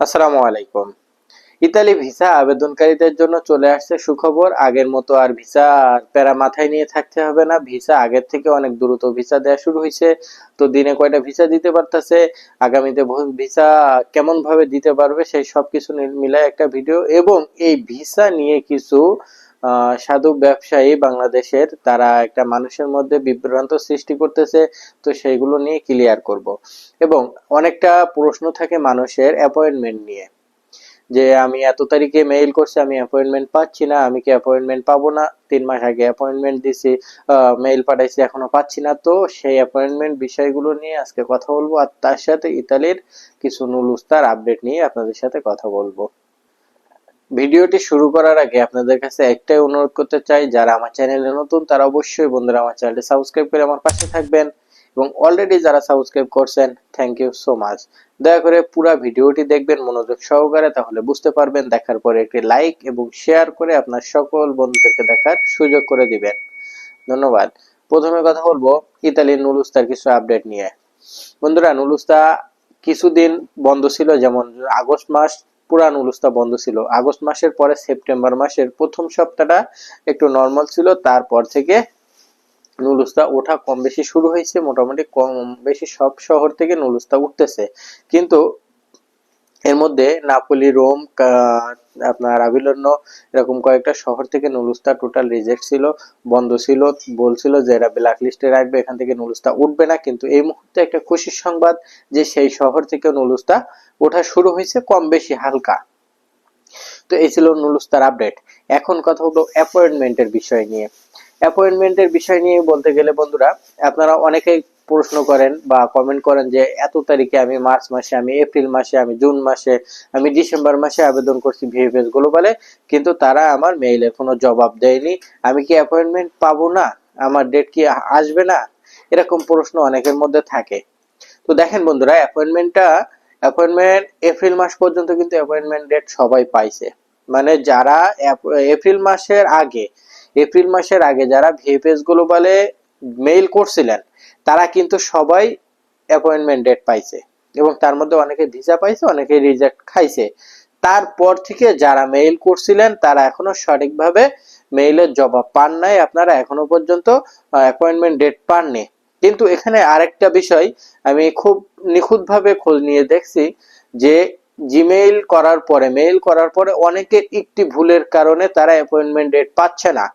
আসসালামু আলাইকুম। Italy visa আবেদনকারীদের জন্য চলে আসছে সুখবর। আগের মতো আর ভিসা প্যারা মাথায় নিয়ে থাকতে হবে না। ভিসা আগের থেকে অনেক দ্রুত ভিসা দেওয়া শুরু হয়েছে। তো দিনে কয়টা ভিসা দিতে পারতেছে? আগামীতে ভিসা কেমন ভাবে দিতে পারবে সেই সব কিছু মিলায় একটা ভিডিও। এবং এই ভিসা নিয়ে কিছু সাধু ব্যবসায়ী বাংলাদেশের, তারা একটা মানুষের মধ্যে বিভ্রান্ত সৃষ্টি করতেছে, তো সেইগুলো নিয়ে ক্লিয়ার করব। এবং অনেকটা প্রশ্ন থাকে মানুষের অ্যাপয়েন্টমেন্ট নিয়ে, যে আমি এত তারিখে মেইল করছি, আমি অ্যাপয়েন্টমেন্ট পাচ্ছি না, আমি কি অ্যাপয়েন্টমেন্ট পাবো না? তিন মাস আগে অ্যাপয়েন্টমেন্ট দিছি মেইল পাঠাইছি, এখনও পাচ্ছি না। তো সেই অ্যাপয়েন্টমেন্ট বিষয়গুলো নিয়ে আজকে কথা বলব, আর তার সাথে ইতালির কিছু নুলুস্তার আপডেট নিয়ে আপনাদের সাথে কথা বলব। ভিডিওটি শুরু করার আগে আপনাদের কাছে একটাই অনুরোধ করতে চাই, যারা আমার চ্যানেলে নতুন, তারা অবশ্যই বন্ধুরা আমার চ্যানেলটি সাবস্ক্রাইব করে আমার পাশে থাকবেন। এবং অলরেডি যারা সাবস্ক্রাইব করছেন থ্যাংক ইউ সো মাচ দয়া করে পুরো ভিডিওটি দেখবেন মনোযোগ সহকারে, তাহলে বুঝতে পারবেন দেখার পরে একটি লাইক এবং শেয়ার করে আপনার সকল বন্ধুদেরকে দেখার সুযোগ করে দিবেন। ধন্যবাদ। প্রথমে কথা বলব ইতালির নুলুস্তার কিছু আপডেট নিয়ে। বন্ধুরা, নুলুস্তা কিছুদিন বন্ধ ছিল, যেমন আগস্ট মাস পুরা নুলুস্তা বন্ধ ছিল। আগস্ট মাসের পরে সেপ্টেম্বর মাসের প্রথম সপ্তাহটা একটু নর্মাল ছিল, তারপর থেকে নুলুস্তা ওঠা কম বেশি শুরু হয়েছে, মোটামুটি কম বেশি সব শহর থেকে নুলুস্তা উঠতেছে। কিন্তু এর মধ্যে নাপোলি, রোম আপনার আভিলন্য এরকম কয়েকটা শহর থেকে নুলুস্তা টোটাল রিজেক্ট ছিল, বন্ধ ছিল, বলছিল যে এরা ব্ল্যাক লিস্টে রাখবে, এখান থেকে নুলুস্তা উঠবে না। কিন্তু এই মুহূর্তে একটা খুশির সংবাদ যে সেই শহর থেকে নুলুস্তা ওঠা শুরু হয়েছে কম বেশি হালকা। তো এই ছিল নুলুস্তার আপডেট এখন কথা হলো অ্যাপয়েন্টমেন্টের বিষয় নিয়ে। অ্যাপয়েন্টমেন্টের বিষয় নিয়ে বলতে গেলে বন্ধুরা, আপনারা অনেকেই প্রশ্ন করেন বা কমেন্ট করেন যে, এত তারিখে আমি মার্চ মাসে, আমি এপ্রিল মাসে, আমি জুন মাসে, আমি ডিসেম্বর মাসে আবেদন করছি ভিএফএস গ্লোবালে কিন্তু তারা আমার মেইলের কোনো জবাব দেয়নি। আমি কি অ্যাপয়েন্টমেন্ট পাবো না? আমার ডেট কি আসবে না? এরকম প্রশ্ন অনেকের মধ্যে থাকে। তো দেখেন বন্ধুরা অ্যাপয়েন্টমেন্টটা অ্যাপয়েন্টমেন্ট এপ্রিল মাস পর্যন্ত কিন্তু অ্যাপয়েন্টমেন্ট ডেট সবাই পাইছে। মানে যারা এপ্রিল মাসের আগে এপ্রিল মাসের আগে যারা ভিএফএস গ্লোবালে মেইল করছিলেন, তারা কিন্তু সবাই অ্যাপয়েন্টমেন্ট ডেট পাইছে। এবং তার মধ্যে অনেকে ভিসা পাইছে, অনেকে রিজেক্ট খাইছে। তারপর থেকে যারা মেইল করছিলেন, তারা এখনও সঠিকভাবে মেইলের জবাব পান নাই। আপনারা এখনও পর্যন্ত অ্যাপয়েন্টমেন্ট ডেট পাননি। কিন্তু এখানে আরেকটা বিষয় আমি খুব নিখুঁতভাবে খোঁজ নিয়ে দেখছি যে জিমেইল করার পরে, মেইল করার পরে অনেকের একটি ভুলের কারণে তারা অ্যাপয়েন্টমেন্ট ডেট পাচ্ছে না।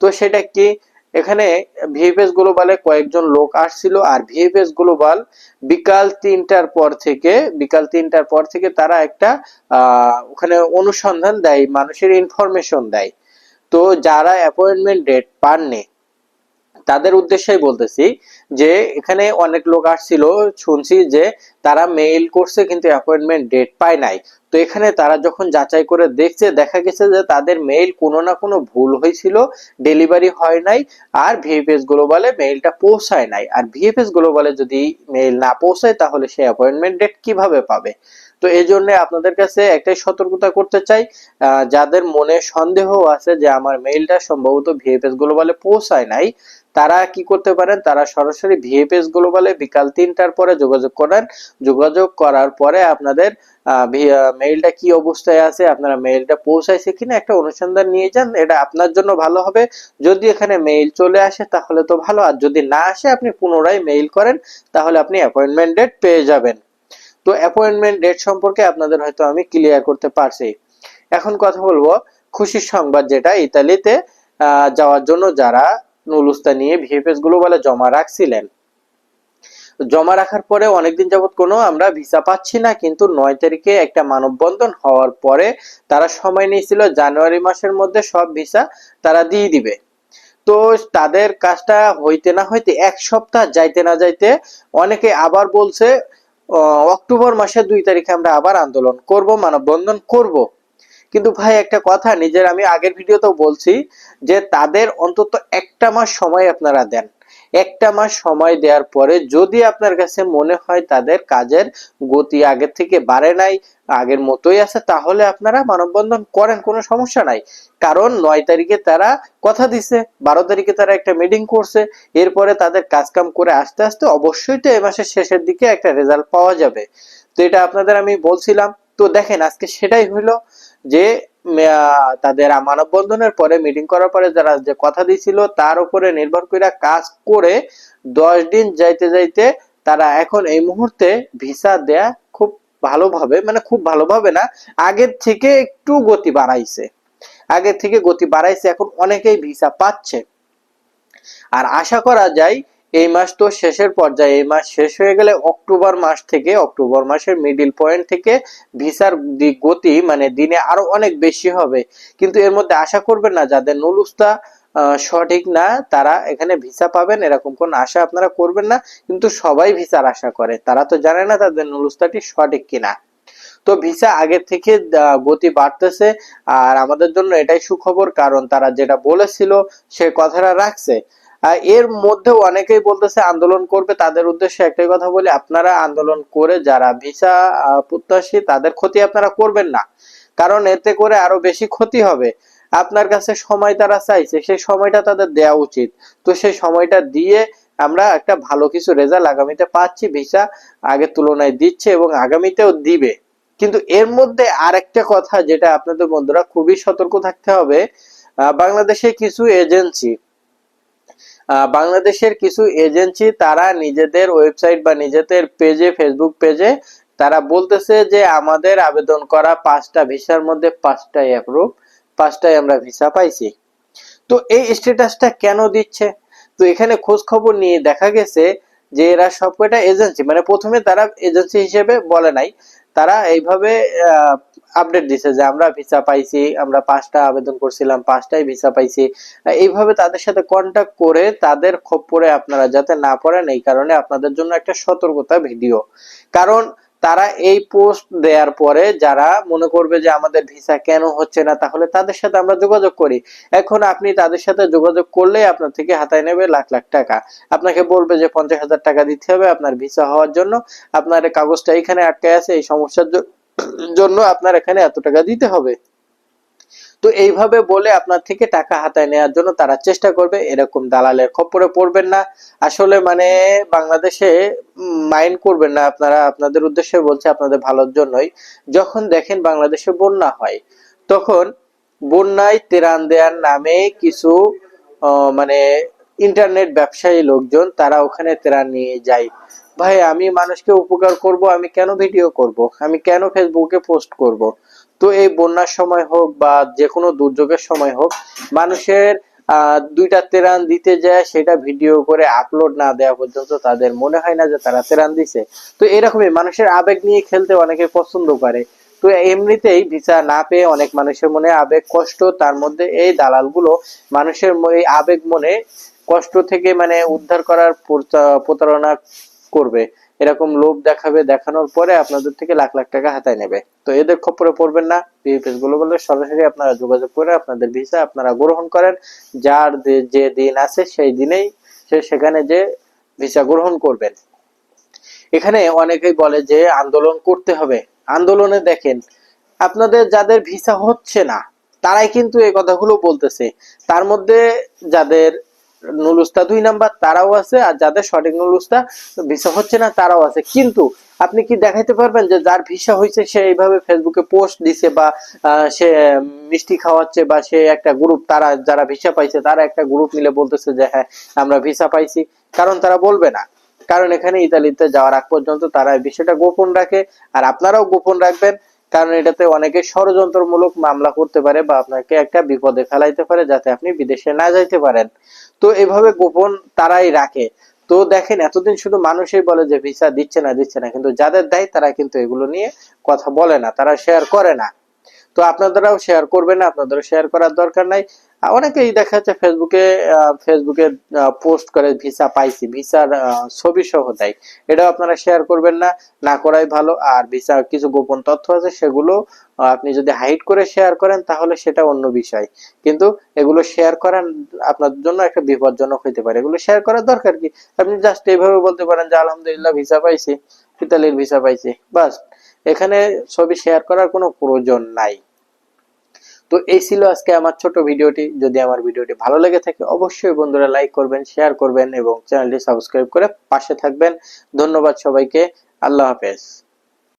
তো সেটা কি? এখানে ভিএফএস গ্লোবালে কয়েকজন লোক আসছিল আর ভিএফএস গ্লোবাল বিকাল তিনটার পর থেকে, বিকাল তিনটার পর থেকে তারা একটা ওখানে অনুসন্ধান দেয়, মানুষের ইনফরমেশন দেয়। তো যারা অ্যাপয়েন্টমেন্ট ডেট পাননি তাদের উদ্দেশ্যেই বলতেছি যে, এখানে অনেক লোক আসছিল শুনছি যে তারা মেইল করছে কিন্তু অ্যাপয়েন্টমেন্ট ডেট পায় নাই। তো এখানে তারা যখন যাচাই করে দেখছে, দেখা গেছে যে তাদের মেইল কোনো না কোনো ভুল হয়েছিল ডেলিভারি হয় নাই, আর ভিএফএস গ্লোবালে মেইলটা পৌঁছায় নাই। আর ভিএফএস গ্লোবালে যদি মেইল না পৌঁছায়, তাহলে সে অ্যাপয়েন্টমেন্ট ডেট কীভাবে পাবে? তো এই জন্য আপনাদের কাছে একটাই সতর্কতা করতে চাই যাদের মনে সন্দেহ আছে যে আমার মেইলটা সম্ভবত ভিএফএস গ্লোবালে পৌঁছায় নাই, তারা কি করতে পারেন? তারা সরাসরি ভিএফএস গ্লোবালে বিকাল তিনটার পরে যোগাযোগ করেন যোগাযোগ করার পরে আপনাদের মেইলটা কি অবস্থায় আছে, আপনারা মেইলটা পৌঁছাইছে কিনা একটা অনুসন্ধান নিয়ে যান, এটা আপনার জন্য ভালো হবে। যদি এখানে মেইল চলে আসে তাহলে তো ভালো, আর যদি না আসে আপনি পুনরায় মেইল করেন, তাহলে আপনি অ্যাপয়েন্টমেন্ট ডেট পেয়ে যাবেন। তো অ্যাপয়েন্টমেন্ট ডেট সম্পর্কে আপনাদের হয়তো আমি ক্লিয়ার করতে পারছি। এখন কথা বলব, খুশির সংবাদ যেটা, ইতালিতে যাওয়ার জন্য যারা নুলুস্তা নিয়ে ভিএফএসগুলো বলে জমা রাখছিলেন। জমা রাখার পরে অনেকদিন যাবত কোনো আমরা ভিসা পাচ্ছি না, কিন্তু নয় তারিখে একটা মানববন্ধন হওয়ার পরে তারা সময় নিয়েছিল, জানুয়ারি মাসের মধ্যে সব ভিসা তারা দিয়ে দিবে। তো তাদের কাজটা হইতে না হইতে এক সপ্তাহ যাইতে না যাইতে অনেকে আবার বলছে অক্টোবর মাসের দুই তারিখে আমরা আবার আন্দোলন করব, মানববন্ধন করব। কিন্তু ভাই, একটা কথা, নিজের আমি আগের ভিডিওতেও বলছি যে তাদের অন্তত একটা মাস সময় আপনারা দেন। একটা মাস সময় দেওয়ার পরে যদি আপনার কাছে মনে হয় তাদের কাজের গতি আগের থেকে বাড়ে নাই, আগের মতোই আছে, তাহলে আপনারা মানববন্ধন করেন, কোনো সমস্যা নাই। কারণ নয় তারিখে তারা কথা দিছে, বারো তারিখে তারা একটা মিটিং করছে, এরপরে তাদের কাজকাম করে আস্তে আস্তে অবশ্যই তো এই মাসের শেষের দিকে একটা রেজাল্ট পাওয়া যাবে। তো এটা আপনাদের আমি বলছিলাম। তো দেখেন, আজকে সেটাই হইল যে তাদের মানববন্ধনের পরে মিটিং করার পরে যারা যে কথা দিছিল তার উপরে নির্ভর করে কাজ করে দশ দিন যাইতে যাইতে তারা এখন এই মুহূর্তে ভিসা দেয়া খুব ভালোভাবে মানে খুব ভালোভাবে না, আগের থেকে একটু গতি বাড়াইছে। আগের থেকে গতি বাড়াইছে, এখন অনেকেই ভিসা পাচ্ছে। আর আশা করা যায় এই মাস তো শেষের পর্যায়ে। এই মাস শেষ হয়ে গেলে অক্টোবর মাস থেকে, অক্টোবর মাসের মিডিল পয়েন্ট থেকে ভিসার গতি মানে দিনে আরও অনেক বেশি হবে। কিন্তু এর মধ্যে আশা করবেন না, যাদের নুলুস্তা সঠিক না, তারা এখানে ভিসা পাবেন, এরকম কোন আশা আপনারা করবেন না। কিন্তু সবাই ভিসার আশা করে। তারা তো জানে না তাদের নুলুস্তাটি সঠিক কিনা। তো ভিসা আগে থেকে গতি বাড়তেছে। আর আমাদের জন্য এটাই সুখবর, কারণ তারা যেটা বলেছিল, সে কথাটা রাখছে। এর মধ্যেও অনেকেই বলতেছে আন্দোলন করবে। তাদের উদ্দেশ্যে একটাই কথা বলি, আপনারা আন্দোলন করে যারা ভিসা প্রত্যাশী, তাদের ক্ষতি আপনারা করবেন না। কারণ এতে করে আরও বেশি ক্ষতি হবে। আপনার কাছে সময় তারা চাইছে, সেই সময়টা তাদের দেওয়া উচিত। তো সেই সময়টা দিয়ে আমরা একটা ভালো কিছু রেজাল্ট আগামীতে পাচ্ছি, ভিসা আগের তুলনায় দিচ্ছে এবং আগামীতেও দিবে। কিন্তু এর মধ্যে আর একটা কথা যেটা আপনাদের বন্ধুরা খুবই সতর্ক থাকতে হবে বাংলাদেশে কিছু এজেন্সি বাংলাদেশের কিছু এজেন্সি তারা নিজেদের ওয়েবসাইট বা নিজেদের পেজে ফেসবুক পেজে তারা বলতেছে যে আমাদের আবেদন করা পাঁচটা ভিসার মধ্যে পাঁচটাই অ্যাপ্রুভ পাঁচটাই আমরা ভিসা পাইছি। তো এই স্ট্যাটাসটা কেন দিচ্ছে? তো এখানে খোঁজ খবর নিয়ে দেখা গেছে যে এরা সবকটা এজেন্সি মানে প্রথমে তারা এজেন্সি হিসেবে বলে নাই, তারা এইভাবে আপডেট দিছে যে আমরা ভিসা পাইছি, আমরা পাঁচটা আবেদন করছিলাম, পাঁচটাই ভিসা পাইছি। এইভাবে তাদের সাথে কন্টাক্ট করে তাদের খপ্পরে আপনারা যাতে না পড়েন, এই কারণে আপনাদের জন্য একটা সতর্কতা ভিডিও কারণ তারা এই পোস্ট দেওয়ার পরে যারা মনে করবে যে আমাদের ভিসা কেন হচ্ছে না, তাহলে তাদের সাথে আমরা যোগাযোগ করি। এখন আপনি তাদের সাথে যোগাযোগ করলে আপনার থেকে হাতায় নেবে লাখ লাখ টাকা। আপনাকে বলবে যে পঞ্চাশ হাজার টাকা দিতে হবে আপনার ভিসা হওয়ার জন্য। আপনার কাগজটা এখানে আটকে আছে, এই সমস্যার জ- জন্য আপনার এখানে এত টাকা দিতে হবে। তো এইভাবে বলে আপনার থেকে টাকা হাতায় নেওয়ার জন্য তারা চেষ্টা করবে, এরকম দালালের খপ্পরে পড়বেন না। আসলে মানে বাংলাদেশে মাইন্ড করবেন না, আপনারা আপনাদের উদ্দেশ্যে বলছে আপনাদের ভালোর জন্যই। যখন দেখেন বাংলাদেশে বন্যা হয়, তখন বন্যায় তেরান দেয়ার নামে কিছু মানে ইন্টারনেট ব্যবসায়ী লোকজন তারা ওখানে তেরান নিয়ে যায়। ভাই, আমি মানুষকে উপকার করব, আমি কেন ভিডিও করব? আমি কেন ফেসবুকে পোস্ট করব? তো এই বন্যার সময় হোক বা যে কোনো দুর্যোগের সময় হোক, মানুষের দুইটা তেরান দিতে যায়, সেটা ভিডিও করে আপলোড না দেওয়া পর্যন্ত তাদের মনে হয় না যে তারা তেরান দিছে। তো এরকমই মানুষের আবেগ নিয়ে খেলতে অনেকে পছন্দ করে। তো এমনিতেই ভিসা না পেয়ে অনেক মানুষের মনে আবেগ, কষ্ট, তার মধ্যে এই দালালগুলো মানুষের এই আবেগ মনে কষ্ট থেকে মানে উদ্ধার করার প্রতারণা করবে, এরকম লোভ দেখাবে, দেখানোর পরে আপনাদের থেকে লাখ লাখ টাকা হাতায় নেবে। তো এদের খপ্পরে পড়বেন না বিএফএস গ্লোবালে সরাসরি আপনারা যোগাযোগ করে আপনাদের ভিসা আপনারা গ্রহণ করেন। যার যে দিন আছে সেই দিনেই সে সেখানে যে ভিসা গ্রহণ করবেন। এখানে অনেকেই বলে যে আন্দোলন করতে হবে। আন্দোলনে দেখেন, আপনাদের যাদের ভিসা হচ্ছে না, তারাই কিন্তু এই কথাগুলো বলতেছে। তার মধ্যে যাদের নুলুস্তা দুই নাম্বার, তারাও আছে, আর যাদের সঠিক নুলুস্তা, ভিসা হচ্ছে না, তারাও আছে। কিন্তু আপনি কি দেখাইতে পারবেন যে যার ভিসা হয়েছে, সে এইভাবে ফেসবুকে পোস্ট দিছে বা সে মিষ্টি খাওয়াচ্ছে বা সে একটা গ্রুপ তারা যারা ভিসা পাইছে, তারা একটা গ্রুপ মিলে বলতেছে যে হ্যাঁ আমরা ভিসা পাইছি। কারণ তারা বলবে না। কারণ এখানে ইতালিতে যাওয়ার আগ পর্যন্ত তারা এই বিষয়টা গোপন রাখে, আর আপনারাও গোপন রাখবেন। কারণ এটাতে অনেকে ষড়যন্ত্রমূলক মামলা করতে পারে বা আপনাকে একটা বিপদে ফেলাইতে পারে যাতে আপনি বিদেশে না যাইতে পারেন। তো এভাবে গোপন তারাই রাখে। তো দেখেন, এতদিন শুধু মানুষই বলে যে ভিসা দিচ্ছে না দিচ্ছে না, কিন্তু যাদের দেয় তারা কিন্তু এগুলো নিয়ে কথা বলে না, তারা শেয়ার করে না। তো আপনাদেরও শেয়ার করবেন না, আপনাদেরও শেয়ার করার দরকার নাই। অনেকেই দেখা যাচ্ছে ফেসবুকে ফেসবুকে পোস্ট করে ভিসা পাইছি, ভিসার ছবি সহ দেয়। এটাও আপনারা শেয়ার করবেন না না করাই ভালো। আর ভিসা কিছু গোপন তথ্য আছে, সেগুলো আপনি যদি হাইড করে শেয়ার করেন, তাহলে সেটা অন্য বিষয়। কিন্তু এগুলো শেয়ার করেন আপনার জন্য একটা বিপজ্জনক হইতে পারে। এগুলো শেয়ার করার দরকার কি? আপনি জাস্ট এইভাবে বলতে পারেন যে, আলহামদুলিল্লাহ, ভিসা পাইছি। ইতালির ভিসা পাইছি। বাস, এখানে ছবি শেয়ার করার কোনো প্রয়োজন নাই। তো এই ছিল আজকে আমার ছোট ভিডিওটি। যদি আমার ভিডিওটি ভালো লেগে থাকে, অবশ্যই বন্ধুরা লাইক করবেন শেয়ার করবেন এবং চ্যানেলটি সাবস্ক্রাইব করে পাশে থাকবেন। ধন্যবাদ সবাইকে। আল্লাহ হাফেজ।